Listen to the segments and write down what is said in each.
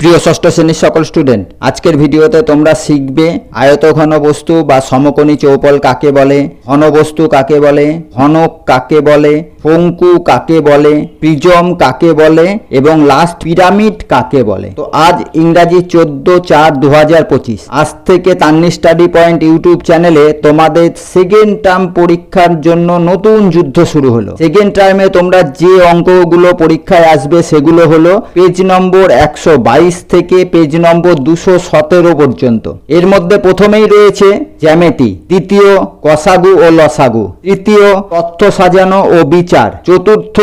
প্রিয় ষষ্ঠ শ্রেণির সকল স্টুডেন্ট আজকের ভিডিওতে তোমরা শিখবে আয়তঘন বস্তু বা সমকোণী চৌপল কাকে বলে ঘনবস্তু কাকে বলে, ঘনক কাকে বলে শঙ্কু কাকে বলে, প্রিজম কাকে বলে এবং লাস্ট পিরামিড কাকে বলে। তো আজ ইংরাজি চোদ্দ চার দু আজ থেকে তান্নি স্টাডি পয়েন্ট ইউটিউব চ্যানেলে তোমাদের সেকেন্ড টার্ম পরীক্ষার জন্য নতুন যুদ্ধ শুরু হলো। সেকেন্ড টার্মে তোমরা যে অঙ্কগুলো পরীক্ষায় আসবে সেগুলো হলো পেজ নম্বর একশো বাইশ থেকে পেজ নম্বর দুশো সতেরো পর্যন্ত। এর মধ্যে প্রথমেই রয়েছে জ্যামেতি, দ্বিতীয় কসাগু ও লসাগু, তৃতীয় তথ্য সাজানো ও বিচার, চতুর্থ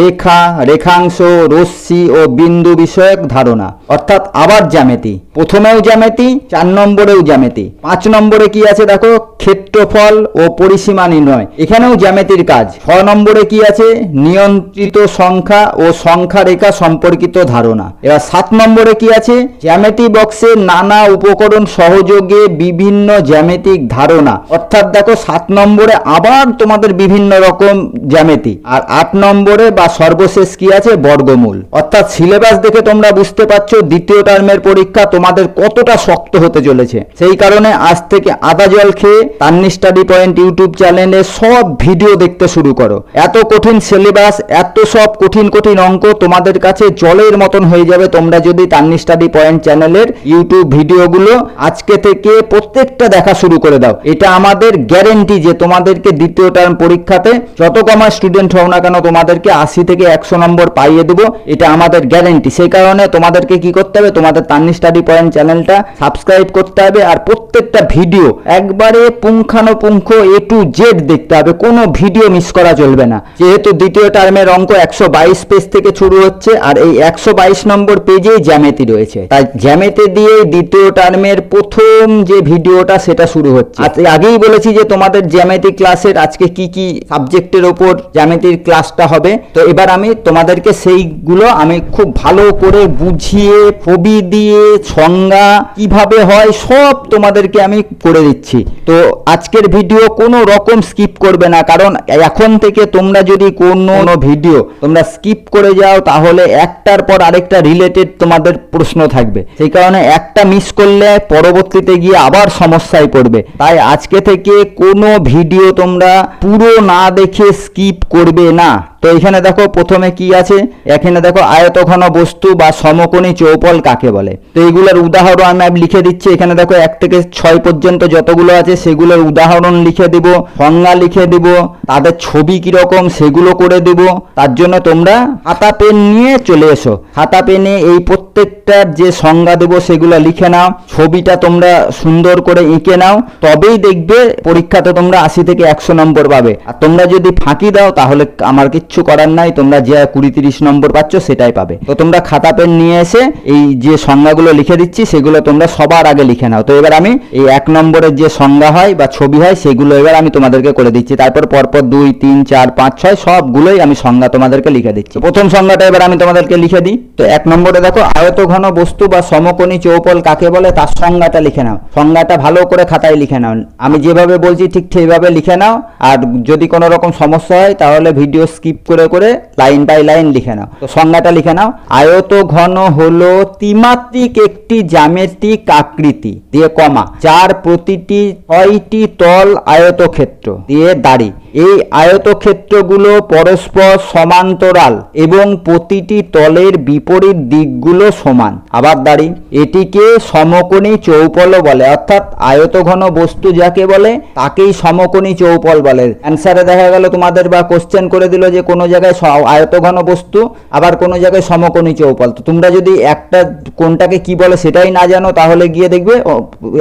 রেখা, রেখাংশ, রশ্মি ও বিন্দু বিষয়ক ধারণা, অর্থাৎ আবার জ্যামিতি। প্রথমেও জ্যামিতি, চার নম্বরেও জ্যামিতি। পাঁচ নম্বরে কি আছে দেখো? ক্ষেত্রফল ও পরিসীমা নির্ণয়। এখানেও জ্যামিতির কাজ। ছ নম্বরে কি আছে? নিয়ন্ত্রিত সংখ্যা ও সংখ্যা রেখা সম্পর্কিত ধারণা। এবার সাত নম্বরে কি আছে? জ্যামিতি বক্সের নানা উপকরণ সহযোগে বিভিন্ন জ্যামিতিক ধারণা। অর্থাৎ দেখো, সাত নম্বরে আবার তোমাদের বিভিন্ন রকম জ্যামিতি। আর আট নম্বরে বা সর্বশেষ কি আছে? বর্গমূল। অর্থাৎ সিলেবাস দেখে তোমরা বুঝতে পারছ, দ্বিতীয় টার্মের পরীক্ষা তোমাদের কতটা শক্ত হতে চলেছে। সেই কারণে আজ থেকে আদা জল খেয়ে তান্নি স্টাডি পয়েন্ট ইউটিউব চ্যানেলে সব ভিডিও দেখতে শুরু করো। এত কঠিন সিলেবাস এত সব কঠিন কঠিন অঙ্ক তোমাদের কাছে জলের মতন হয়ে যাবে। তোমরা যদি তান্নি স্টাডি পয়েন্ট চ্যানেলের ইউটিউব ভিডিওগুলো আজকে থেকে প্রত্যেকটা দেখা শুরু করে দাও। এটা আমাদের গ্যারেন্টি যে তোমাদেরকে দ্বিতীয় টার্ম পরীক্ষাতে যত কমার স্টুডেন্ট হও না কেন তোমাদেরকে আশি থেকে একশো নম্বর পাইয়ে দেবো। এটা আমাদের গ্যারেন্টি সেই কারণে তোমাদেরকে কি করতে হবে? তোমাদের তান্নি স্টাডি পয়েন্ট চ্যানেলটা সাবস্ক্রাইব করতে হবে। আর প্রত্যেকটা ভিডিও একবারে পুঙ্খানুপুঙ্খ এ টু জেড দেখতে হবে। কোনো ভিডিও মিস করা চলবে না। যেহেতু দ্বিতীয় টার্মের অঙ্ক একশো বাইশ পেজ থেকে শুরু হচ্ছে আর এই একশো বাইশ নম্বর পেজেই জ্যামেতি রয়েছে। তাই জ্যামিতি দিয়ে দ্বিতীয় টার্মের প্রথম যে ভিডিওটা সেটা শুরু হচ্ছে। আগেই বলেছি যে তোমাদের জ্যামিতি ক্লাসের আজকে কি কি সাবজেক্টের ওপর জ্যামিতির ক্লাসটা হবে। তো এবার আমি তোমাদেরকে সেইগুলো আমি খুব ভালো করে বুঝিয়ে, ছবি দিয়ে, সংজ্ঞা কীভাবে হয় সব তোমাদেরকে আমি করে দিচ্ছি। তো আজকের ভিডিও কোনো রকম স্কিপ করবে না, কারণ এখন থেকে তোমরা যদি কোনো ভিডিও তোমরা স্কিপ করে যাও, তাহলে একটার পর আরেকটা রিলেটেড তোমাদের প্রশ্ন থাকবে। সেই কারণে একটা মিস করলে পরবর্তীতে গিয়ে আবার সমস্যায় পড়বে। তাই আজকে থেকে কোনো ভিডিও তোমরা পুরো না দেখে স্কিপ করবে না। তো এখানে দেখো, প্রথমে কি আছে? এখানে দেখো, আয়তঘন বস্তু বা সমকোণী চৌপল কাকে বলে? তো এইগুলোর উদাহরণ আমি লিখে দিচ্ছি। এখানে দেখো, এক থেকে ছয় পর্যন্ত যতগুলো আছে সেগুলোর উদাহরণ লিখে দিব, সংজ্ঞা লিখে দিব, তাদের ছবি কীরকম সেগুলো করে দিব। তার জন্য তোমরা খাতা, পেন নিয়ে চলে এসো। খাতা, পেনে এই প্রত্যেকটার যে সংজ্ঞা দেবো সেগুলো লিখে নাও। ছবিটা তোমরা সুন্দর করে এঁকে নাও। তবেই দেখবে পরীক্ষাতে তোমরা আশি থেকে একশো নম্বর পাবে। আর তোমরা যদি ফাঁকি দাও, তাহলে আমার কিচ্ছু করার নাই। তোমরা যে কুড়ি তিরিশ নম্বর পাচ্ছ সেটাই পাবে। তো তোমরা খাতা, পেন নিয়ে এসে এই যে সংজ্ঞাগুলো লিখে দিচ্ছি, সেগুলো তোমরা সবার আগে লিখে নাও। তো এবার আমি এই এক নম্বরের যে সংজ্ঞা হয় বা ছবি হয়, সেগুলো এবার আমি তোমাদেরকে করে দিচ্ছি। তারপর পরপর দুই, তিন, চার, পাঁচ, ছয়, সবগুলোই আমি সংজ্ঞা তোমাদেরকে লিখে দিচ্ছি। প্রথম সংজ্ঞাটা এবার আমি তোমাদেরকে লিখে দিই। তো এক নম্বরে দেখো আয়তঘন বস্তু বা সমকোণী চৌপল কাকে বলে? তার সংজ্ঞাটা লিখে নাও। সংজ্ঞাটা ভালো করে খাতায় লিখে নাও। আমি যেভাবে বলছি, ঠিক সেইভাবে লিখে নাও। আর যদি কোনো রকম সমস্যা হয়, তাহলে ভিডিও স্কিপ করে করে লাইন বাই লাইন লিখে নাও। তো সংজ্ঞাটা লিখে নাও। আয়ত ঘন হলো ত্রিমাত্রিক একটি জ্যামিতিক আকৃতি, দিয়ে কমা। যার প্রতিটি ছয়টি তল আয়তক্ষেত্র দিয়ে দাড়ি। এই আয়তক্ষেত্রগুলো পরস্পর সমান্তরাল এবং প্রতিটি তলের বিপরীত দিকগুলো সমান। আবার দাঁড়ি, এটিকে সমকোণী চৌপল বলে, অর্থাৎ আয়তঘন বস্তু যাকে বলে, তাকেই সমকোণী চৌপল বলে। অ্যান্সারে দেখা গেল, তোমাদের বা কোশ্চেন করে দিল যে কোনো জায়গায় আয়তঘন বস্তু, আবার কোনো জায়গায় সমকোণী চৌপল। তো তোমরা যদি একটা কোনটাকে কি বলে সেটাই না জানো, তাহলে গিয়ে দেখবে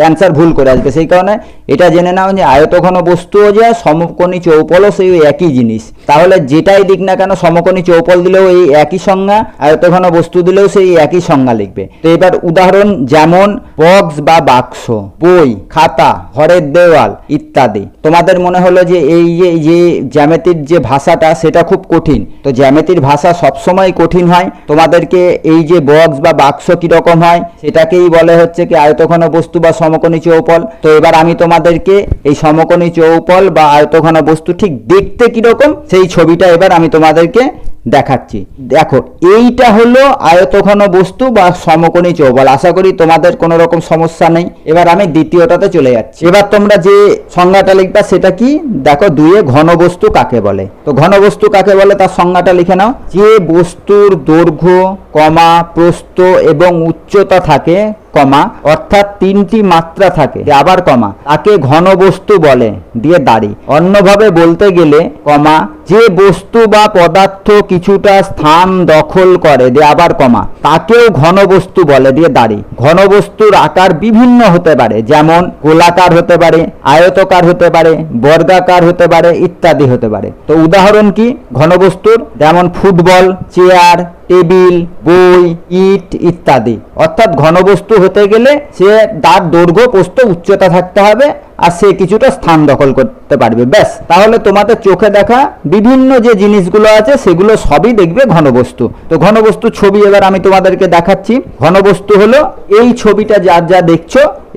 অ্যান্সার ভুল করে আসবে সেই কারণে এটা জেনে নাও যে আয়তঘন বস্তুও যা সমকোণী চৌপলও সেই একই জিনিস। তাহলে যেটাই দিক না কেন সমকোণী চৌপল দিলেও এই একই সংজ্ঞা, আয়তঘন বস্তু দিলেও সেই একই সংজ্ঞা লিখবে। তো এবার উদাহরণ যেমন বক্স বা বাক্স, বই, খাতা, ঘরের দেওয়াল ইত্যাদি। তোমাদের মনে হলো যে এই যে যে জ্যামিতির যে ভাষাটা, সেটা খুব কঠিন। তো জ্যামিতির ভাষা সবসময় কঠিন হয়। তোমাদেরকে এই যে বক্স বা বাক্স কীরকম হয়, সেটাকেই বলে হচ্ছে কি আয়তঘন বস্তু বা সমকোণী চৌপল। তো এবার আমি তোমাদেরকে এই সমকোণী চৌপল বা আয়তঘন বস্তু ঠিক দেখতে কীরকম, সেই ছবিটা এবার আমি তোমাদেরকে দেখাচ্ছি। দেখো, এইটা হলো আয়তঘন বস্তু বা সমকোণী চৌবল আশা করি তোমাদের কোনো রকম সমস্যা নেই। এবার আমি দ্বিতীয়টাতে চলে যাচ্ছি। এবার তোমরা যে সংজ্ঞাটা লিখবা সেটা কি? দেখো দুয়ে ঘন বস্তু কাকে বলে? তো ঘন বস্তু কাকে বলে? তার সংজ্ঞাটা লিখে নাও। যে বস্তুর দৈর্ঘ্য, কমা, প্রস্থ এবং উচ্চতা থাকে কমা, অর্থাৎ তিনটি মাত্রা থাকে। আবার কমা। তাকে ঘন বস্তু বলে, দিয়ে দাড়ি। অন্যভাবে বলতে গেলে, কমা, যে বস্তু বা পদার্থ কিছুটা স্থান দখল করে, দিয়ে আবার কমা। তাকেও ঘন বস্তু বলে, দিয়ে দাড়ি। ঘন বস্তুর আকার বিভিন্ন হতে পারে, যেমন গোলাকার হতে পারে, আয়তকার হতে পারে, বর্গাকার হতে পারে, ইত্যাদি হতে পারে। তো উদাহরণ কি? ঘনবস্তুর যেমন ফুটবল, চেয়ার টেবিল, বই, ইট ইত্যাদি। অর্থাৎ ঘনবস্তু হতে গেলে সে তার দৈর্ঘ্য, প্রস্থ, উচ্চতা থাকতে হবে। আর সে কিছুটা স্থান দখল করতে পারবে। ব্যাস, তাহলে তোমাদের চোখে দেখা বিভিন্ন যে জিনিসগুলো আছে, সেগুলো সবই দেখবে ঘনবস্তু। তো ঘনবস্তু ছবি এবার আমি তোমাদেরকে দেখাচ্ছি। ঘনবস্তু হলো এই ছবিটা যা যা দেখছ,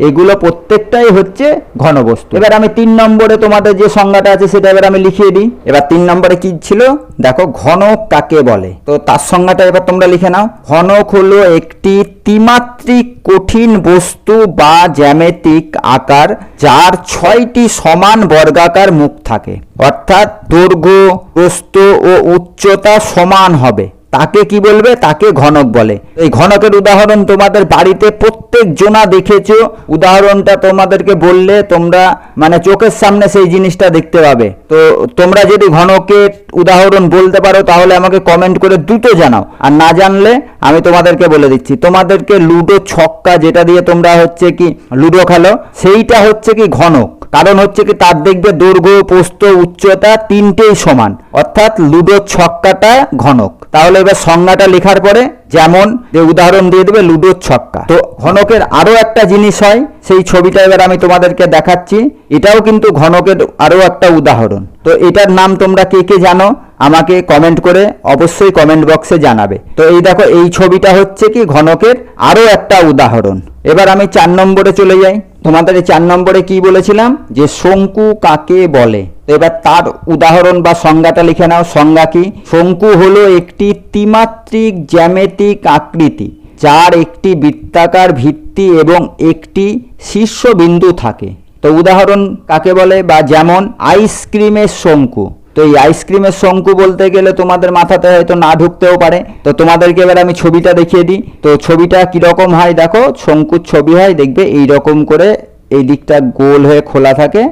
এগুলো প্রত্যেকটাই হচ্ছে ঘনবস্তু। এবার আমি তিন নম্বরে তোমাদের যে সংজ্ঞাটা আছে, সেটা এবার আমি লিখিয়ে দিই। এবার তিন নম্বরে কি ছিল? দেখো, ঘনক কাকে বলে? তো তার সংজ্ঞাটা এবার তোমরা লিখে নাও। ঘনক হলো একটি ত্রিমাত্রিক কঠিন বস্তু বা জ্যামিতিক আকার, যার ছয়টি সমান বর্গাকার মুখ থাকে। অর্থাৎ দৈর্ঘ্য প্রস্থ ও উচ্চতা সমান হবে। তাকে কি বলবে? তাকে ঘনক বলে। এই ঘনকের উদাহরণ তোমাদের বাড়িতে প্রত্যেক জোনা দেখেছ। উদাহরণটা তোমাদেরকে বললে তোমরা মানে চোখের সামনে সেই জিনিসটা দেখতে পাবে। তো তোমরা যদি ঘনকের উদাহরণ বলতে পারো, তাহলে আমাকে কমেন্ট করে দ্রুত জানাও। আর না জানলে আমি তোমাদেরকে বলে দিচ্ছি। তোমাদেরকে লুডো ছক্কা যেটা দিয়ে তোমরা হচ্ছে কি লুডো খেলো, সেইটা হচ্ছে কি ঘনক। কারণ হচ্ছে কি তার দেখবে দৈর্ঘ্য, পোস্ত, উচ্চতা তিনটেই সমান। অর্থাৎ লুডো ছক্কাটা ঘনক। তাহলে এবার সংজ্ঞাটা লেখার পরে যেমন যে উদাহরণ দিয়ে দেবে লুডোর ছক্কা। তো ঘনকের আরও একটা জিনিস হয়, সেই ছবিটা এবার আমি তোমাদেরকে দেখাচ্ছি। এটাও কিন্তু ঘনকের আরও একটা উদাহরণ। তো এটার নাম তোমরা কে কে জানো? আমাকে কমেন্ট করে অবশ্যই কমেন্ট বক্সে জানাবে। তো এই দেখো, এই ছবিটা হচ্ছে কি ঘনকের আরও একটা উদাহরণ। এবার আমি চার নম্বরে চলে যাই। তোমাদের চার নম্বরে কি বলেছিলাম? যে শঙ্কু কাকে বলে? এবার তার উদাহরণ বা সংজ্ঞাটা লিখে নাও। সংজ্ঞা কি? শঙ্কু হলো একটি ত্রিমাত্রিক জ্যামিতিক আকৃতি, যার একটি বৃত্তাকার ভিত্তি এবং একটি শীর্ষবিন্দু থাকে। তো উদাহরণ কাকে বলে? বা যেমন আইসক্রিমের শঙ্কু। তো এই আইসক্রিমের শঙ্কু বলতে গেলে তোমাদের মাথাতে হয়তো না ঢুকতেও পারে। তো তোমাদেরকে এবার আমি ছবিটা দেখিয়ে দিই। তো ছবিটা কীরকম হয় দেখো, শঙ্কুর ছবি হয়, দেখবে এই রকম করে এই দিকটা গোল হয়ে খোলা থাকে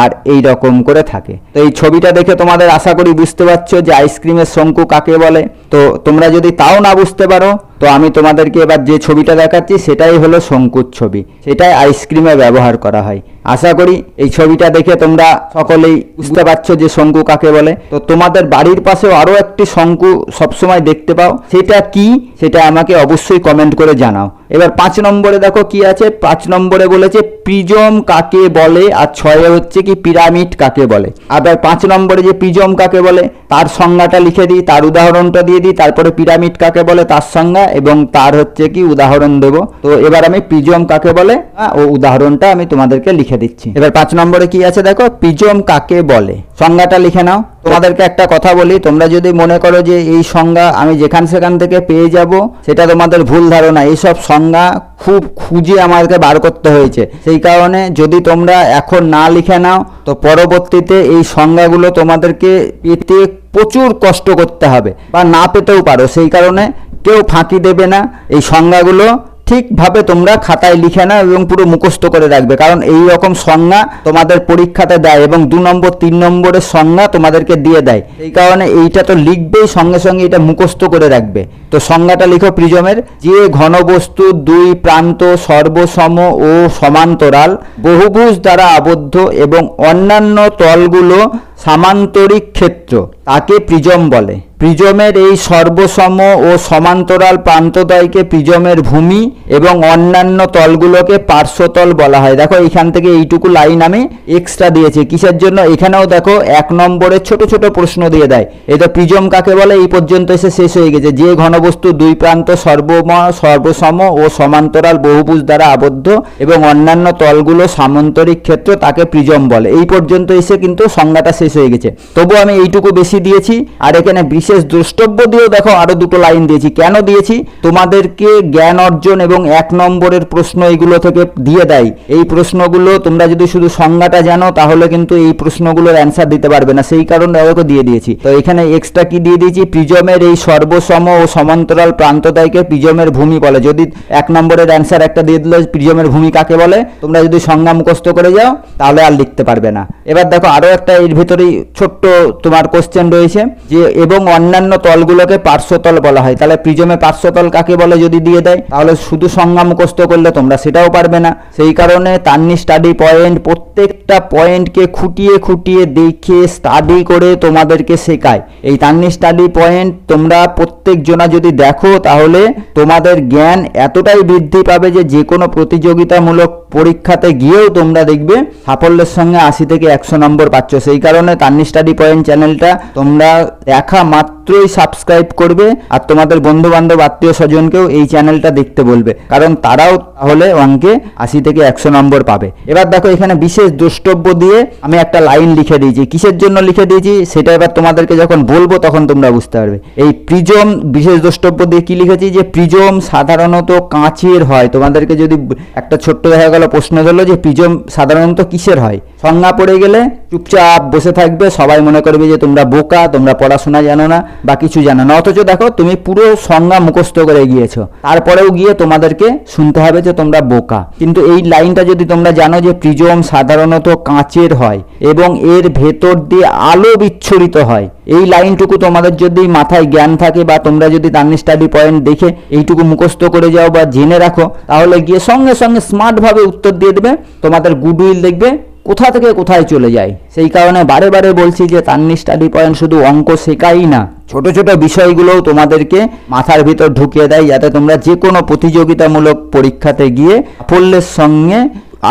আর এই রকম করে থাকে। তো এই ছবিটা দেখে তোমাদের আশা করি বুঝতে পারছ যে আইসক্রিমের শঙ্কু কাকে বলে। তো তোমরা যদি তাও না বুঝতে পারো তো আমি তোমাদেরকে এবার যে ছবিটা দেখাচ্ছি, সেটাই হলো শঙ্কুর ছবি। সেটাই আইসক্রিমে ব্যবহার করা হয়। আশা করি এই ছবিটা দেখে তোমরা সকলেই বুঝতে পারছ যে শঙ্কু কাকে বলে। তো তোমাদের বাড়ির পাশেও আরও একটি শঙ্কু সবসময় দেখতে পাও। সেটা কি? সেটা আমাকে অবশ্যই কমেন্ট করে জানাও। এবার পাঁচ নম্বরে দেখো কি আছে? পাঁচ নম্বরে বলেছে, প্রিজম কাকে বলে? আর ছয়ে হচ্ছে কি, পিরামিড কাকে বলে? আবার পাঁচ নম্বরে যে প্রিজম কাকে বলে, তার সংজ্ঞাটা লিখে দিই, তার উদাহরণটা দিয়ে দিই, তারপরে পিরামিড কাকে বলে, তার সংজ্ঞা এবং তার হচ্ছে কি উদাহরণ দেব। তো এবার আমি প্রিজম কাকে বলে? হ্যাঁ, ও উদাহরণটা আমি তোমাদেরকে লিখে দিচ্ছি। এবার পাঁচ নম্বরে কি আছে দেখো? প্রিজম কাকে বলে? সংজ্ঞাটা লিখে নাও। তোমাদেরকে একটা কথা বলি তোমরা যদি মনে করো যে এই সংজ্ঞা আমি যেখান সেখান থেকে পেয়ে যাব সেটা তোমাদের ভুল ধারণা। এইসব সংজ্ঞা খুব খুঁজে আমাদেরকে বার করতে হয়েছে। সেই কারণে যদি তোমরা এখন না লিখে নাও তো পরবর্তীতে এই সংজ্ঞাগুলো তোমাদেরকে পেতে প্রচুর কষ্ট করতে হবে বা না পেতেও পারো। সেই কারণে কেউ ফাঁকি দেবে না, এই সংজ্ঞাগুলো ঠিকভাবে তোমরা খাতায় লিখে নাও এবং পুরো মুখস্থ করে রাখবে। কারণ এই রকম সংজ্ঞা তোমাদের পরীক্ষাতে দেয় এবং দু নম্বর, তিন নম্বরের সংজ্ঞা তোমাদেরকে দিয়ে দেয়। এই কারণে এইটা তো লিখবেই, সঙ্গে সঙ্গে এটা মুখস্থ করে রাখবে। তো সংজ্ঞাটা লিখো প্রিজমের। যে ঘনবস্তুর দুই প্রান্ত, সর্বসম ও সমান্তরাল, বহুভুজ দ্বারা আবদ্ধ এবং অন্যান্য তলগুলো সামান্তরিক ক্ষেত্র, তাকে প্রিজম বলে। প্রিজমের এই সর্বসম ও সমান্তরাল প্রান্তদ্বয়কে প্রিজমের ভূমি এবং অন্যান্য তলগুলোকে পার্শ্বতল বলা হয়। দেখো এইখান থেকে এইটুকু লাইন আমি এক্সট্রা দিয়েছি। কিসের জন্য? এখানেও দেখো, এক নম্বরের ছোট ছোট প্রশ্ন দিয়ে দেয়। তো প্রিজম কাকে বলে? এই পর্যন্ত এসে শেষ হয়ে গেছে। যে ঘনবস্তু দুই প্রান্ত সর্বম, সর্বসম ও সমান্তরাল বহুভুজ দ্বারা আবদ্ধ এবং অন্যান্য তলগুলো সামান্তরিক ক্ষেত্র, তাকে প্রিজম বলে। এই পর্যন্ত এসে কিন্তু সংজ্ঞাটা শেষ হয়ে গেছে। তবু আমি এইটুকু বেশি দিয়েছি, আর এখানে বিশেষ দ্রষ্টব্য দিয়েও দেখো আরও দুটো লাইন দিয়েছি। কেন দিয়েছি? তোমাদেরকে জ্ঞান অর্জন এবং এক নম্বরের প্রশ্ন এইগুলো থেকে দিয়ে দেয়। এই প্রশ্নগুলো তোমরা যদি শুধু সংজ্ঞাটা জানো, তাহলে কিন্তু এই প্রশ্নগুলোর অ্যান্সার দিতে পারবে না। সেই কারণে ওকে দিয়ে দিয়েছি। তো এখানে এক্সট্রা কি দিয়ে দিয়েছি? প্রিজমের এই সর্বসম ও সমান্তরাল প্রান্তদ্বয়কে প্রিজমের ভূমি বলে। যদি এক নম্বরের অ্যান্সার একটা দিয়ে দিলে, প্রিজমের ভূমি কাকে বলে? তোমরা যদি সংজ্ঞা মুখস্থ করে যাও, তাহলে আর লিখতে পারবে না। এবার দেখো আরও একটা এর ভিতরেই ছোট্ট তোমার কোশ্চেন রয়েছে যে, এবং অন্যান্য তলগুলোকে পার্শ্বতল বলা হয়। তাহলে প্রিজমে পার্শ্বতল কাকে বলে যদি দিয়ে দেয়? তাহলে শুধু সংজ্ঞা মুখস্থ করলে তোমরা সেটাও পারবে না। সেই কারণে তান্নি স্টাডি পয়েন্ট প্রত্যেকটা পয়েন্টকে খুঁটিয়ে খুঁটিয়ে দেখে স্টাডি করে তোমাদেরকে শেখায়। এই তান্নি স্টাডি পয়েন্ট তোমরা প্রত্যেক জনা যদি দেখো, তাহলে তোমাদের জ্ঞান এতটাই বৃদ্ধি পাবে যে যে কোনো প্রতিযোগিতামূলক পরীক্ষাতে গিয়েও তোমরা দেখবে সাফল্যের সঙ্গে আশি থেকে একশো নম্বর পাচ্ছ। সেই কারণে তান্নি স্টাডি পয়েন্ট চ্যানেলটা তোমরা দেখা মাত্রই সাবস্ক্রাইব করবে আর তোমাদের বন্ধু বান্ধব আত্মীয় স্বজনকেও এই চ্যানেলটা দেখতে বলবে। কারণ তারাও তাহলে অঙ্কে আশি থেকে একশো নম্বর পাবে। এবার দেখো এখানে বিশেষ দ্রষ্টব্য দিয়ে আমি একটা লাইন লিখে দিয়েছি। কিসের জন্য লিখে দিয়েছি? সেটা এবার তোমাদেরকে যখন বলব তখন তোমরা বুঝতে পারবে। এই প্রিজম বিশেষ দ্রষ্টব্য দিয়ে কি লিখেছি? যে প্রিজম সাধারণত কাঁচের হয়। তোমাদেরকে যদি একটা ছোট্ট দেখা গেল প্রশ্ন ধরলো যে প্রিজম সাধারণত কিসের হয়? সংজ্ঞা পড়ে গেলে চুপচাপ বসে থাকবে, সবাই মনে করবে যে তোমরা বোকা, তোমরা পড়াশোনা জানো না বা কিছু জানো না। অথচ দেখো, তুমি পুরো সংজ্ঞা মুখস্থ করে গিয়েছো। তারপরেও গিয়ে তোমাদেরকে শুনতে হবে যে তোমরা বোকা। কিন্তু এই লাইনটা যদি তোমরা জানো যে প্রিজম সাধারণত কাঁচের হয় এবং এর ভেতর দিয়ে আলো বিচ্ছুরিত হয়, এই লাইনটুকু তোমাদের যদি মাথায় জ্ঞান থাকে বা তোমরা যদি তান্নি স্টাডি পয়েন্ট দেখে এইটুকু মুখস্থ করে যাও বা জেনে রাখো, তাহলে গিয়ে সঙ্গে সঙ্গে স্মার্টভাবে উত্তর দিয়ে দেবে। তোমাদের গুডউইল দেখবে কোথা থেকে কোথায় চলে যায়? সেই কারণে বারে বারে বলছি যে তান্নি স্টাডি পয়েন্ট শুধু অঙ্ক শেখাই না। ছোট ছোট বিষয়গুলোও তোমাদেরকে মাথার ভিতর ঢুকিয়ে দেয়, যাতে তোমরা যে কোনো প্রতিযোগিতামূলক পরীক্ষাতে গিয়ে সাফল্যের সঙ্গে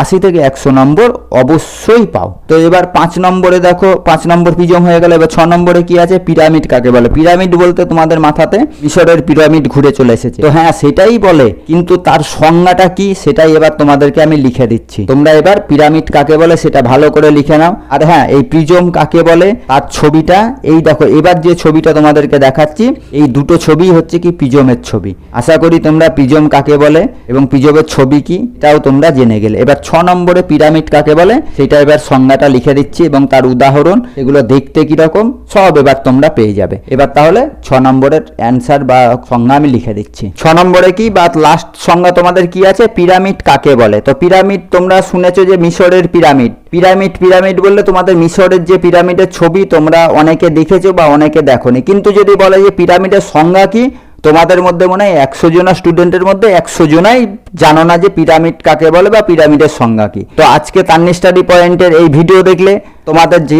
আশি থেকে একশো নম্বর অবশ্যই পাও। তো এবার পাঁচ নম্বরে দেখো, পাঁচ নম্বর পিজম হয়ে গেল। এবার ছ নম্বরে কি আছে? পিরামিড কাকে বলে? পিরামিড বলতে তোমাদের মাথাতে মিশরের পিরামিড ঘুরে চলে এসেছে। তো হ্যাঁ সেটাই বলে, কিন্তু তার সংজ্ঞাটা কি সেটাই এবার তোমাদেরকে আমি লিখে দিচ্ছি। তোমরা এবার পিরামিড কাকে বলে সেটা ভালো করে লিখে নাও। আর হ্যাঁ এই প্রিজম কাকে বলে? তার ছবিটা, এই দেখো, এবার যে ছবিটা তোমাদেরকে দেখাচ্ছি, এই দুটো ছবি হচ্ছে কি প্রিজমের ছবি। আশা করি তোমরা প্রিজম কাকে বলে এবং প্রিজমের ছবি কি, এটাও তোমরা জেনে গেলে। এবার ছ নম্বরে পিরামিড কাকে বলে? সেটা এবার সংজ্ঞাটা লিখে দিচ্ছি এবং তার উদাহরণ, এগুলো দেখতে কীরকম, সব এবার তোমরা পেয়ে যাবে। এবার তাহলে ছ নম্বরের অ্যান্সার বা সংজ্ঞা আমি লিখে দিচ্ছি। ছ নম্বরে কি বা লাস্ট সংজ্ঞা তোমাদের কি আছে? পিরামিড কাকে বলে? তো পিরামিড তোমরা শুনেছো যে মিশরের পিরামিড। পিরামিড পিরামিড বললে তোমাদের মিশরের যে পিরামিডের ছবি তোমরা অনেকে দেখেছ বা অনেকে দেখোনি। কিন্তু যদি বলে যে পিরামিডের সংজ্ঞা কি তোমাদের মধ্যে মনে হয় একশো জনা স্টুডেন্টের মধ্যে একশো জনাই জানো না যে পিরামিড কাকে বলে বা পিরামিডের সংজ্ঞা কি। তো আজকে তান্নি স্টাডি পয়েন্টের এই ভিডিও দেখলে তোমাদের যে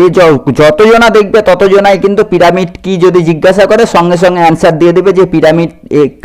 যতজনা দেখবে ততজনাই কিন্তু পিরামিড কি যদি জিজ্ঞাসা করে সঙ্গে সঙ্গে অ্যান্সার দিয়ে দেবে যে পিরামিড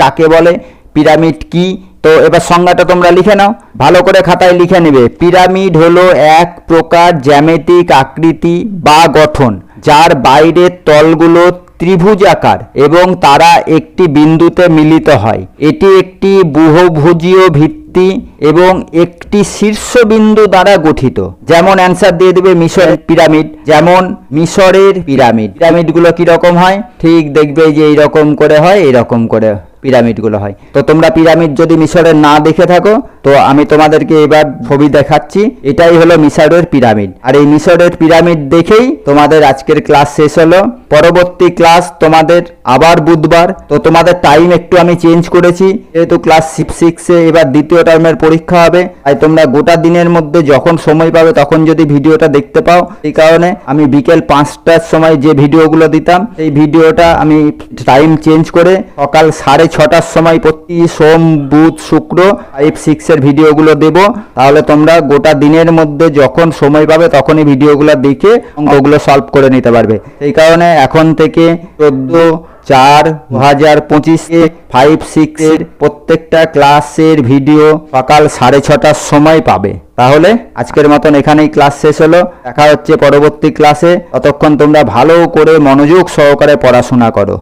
কাকে বলে পিরামিড কি। তো এবার সংজ্ঞাটা তোমরা লিখে নাও। ভালো করে খাতায় লিখে নেবে। পিরামিড হলো এক প্রকার জ্যামিতিক আকৃতি বা গঠন, যার বাইরের তলগুলো ত্রিভুজাকার এবং তারা একটি বিন্দুতে মিলিত হয়। এটি একটি বহুভুজীয় ভিত্তি এবং একটি শীর্ষবিন্দু দ্বারা গঠিত। যেমন অ্যান্সার দিয়ে দেবে মিশরের পিরামিড, যেমন মিশরের পিরামিড। পিরামিডগুলো কীরকম হয়? ঠিক দেখবে যে এইরকম করে হয় এরকম করে পিরামিডগুলো হয়। তো তোমরা পিরামিড যদি মিশরের না দেখে থাকো, তো আমি তোমাদেরকে এবার ছবি দেখাচ্ছি। এটাই হলো মিশরের পিরামিড। আর এই মিশরের পিরামিড দেখেই তোমাদের আজকের ক্লাস শেষ হলো। পরবর্তী ক্লাস তোমাদের আবার বুধবার। তো তোমাদের টাইম একটু আমি চেঞ্জ করেছি। যেহেতু ক্লাস সিক্সে এবার দ্বিতীয় টার্মের পরীক্ষা হবে, তাই তোমরা গোটা দিনের মধ্যে যখন সময় পাবে তখন যদি ভিডিওটা দেখতে পাও এই কারণে আমি বিকেল পাঁচটার সময় যে ভিডিওগুলো দিতাম, সেই ভিডিওটা আমি টাইম চেঞ্জ করে সকাল সাড়ে ছটার সময় প্রতি সোম, বুধ, শুক্র ফাইভ সিক্সের ভিডিওগুলো দেব। তাহলে তোমরা গোটা দিনের মধ্যে যখন সময় পাবে তখনই ভিডিওগুলো দেখে অঙ্কগুলো সলভ করে নিতে পারবে। সেই কারণে এখন থেকে চোদ্দ, চার দু হাজার পঁচিশে ফাইভ সিক্সের প্রত্যেকটা ক্লাসের ভিডিও সকাল সাড়ে ছটার সময় পাবে। তাহলে আজকের মতন এখানেই ক্লাস শেষ হলো। দেখা হচ্ছে পরবর্তী ক্লাসে ততক্ষণ তোমরা ভালো করে মনোযোগ সহকারে পড়াশোনা করো।